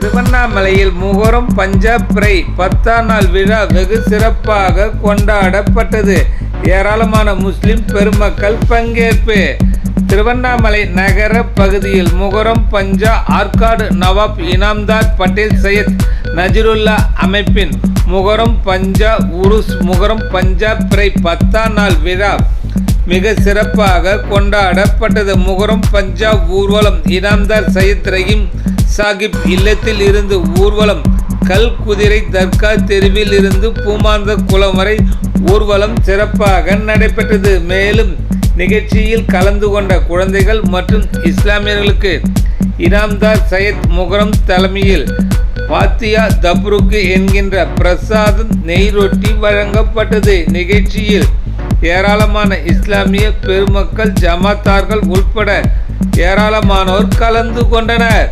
திருவண்ணாமலையில் முகரம் பஞ்சாப் பிரை பத்தாம் நாள் விழா வெகு சிறப்பாக கொண்டாடப்பட்டது. ஏராளமான முஸ்லிம் பெருமக்கள் பங்கேற்பு. திருவண்ணாமலை நகர பகுதியில் முகரம் பஞ்சா ஆற்காடு நவாப் இனாம்தார் பட்டேல் சையத் நஜருல்லா அமைப்பின் முகரம் பஞ்சா உருஸ் முகரம் பஞ்சாப் பிறை பத்தாம் நாள் விழா மிக சிறப்பாக கொண்டாடப்பட்டது. முகரம் பஞ்சாப் ஊர்வலம் இனாம்தார் சையத் ரஹீம் சாகிப் இல்லத்தில் இருந்து ஊர்வலம் கல் குதிரை தர்கா தெருவில் இருந்து பூமாந்த குளம் வரை ஊர்வலம் சிறப்பாக நடைபெற்றது. மேலும் நிகழ்ச்சியில் கலந்து கொண்ட குழந்தைகள் மற்றும் இஸ்லாமியர்களுக்கு இனாம்தார் சையத் முகரம் தலைமையில் பாத்தியா தப்ருக்கு என்கின்ற பிரசாதம் நெய் ரொட்டி வழங்கப்பட்டது. நிகழ்ச்சியில் ஏராளமான இஸ்லாமிய பெருமக்கள் ஜமாத்தார்கள் உட்பட ஏராளமானோர் கலந்து கொண்டனர்.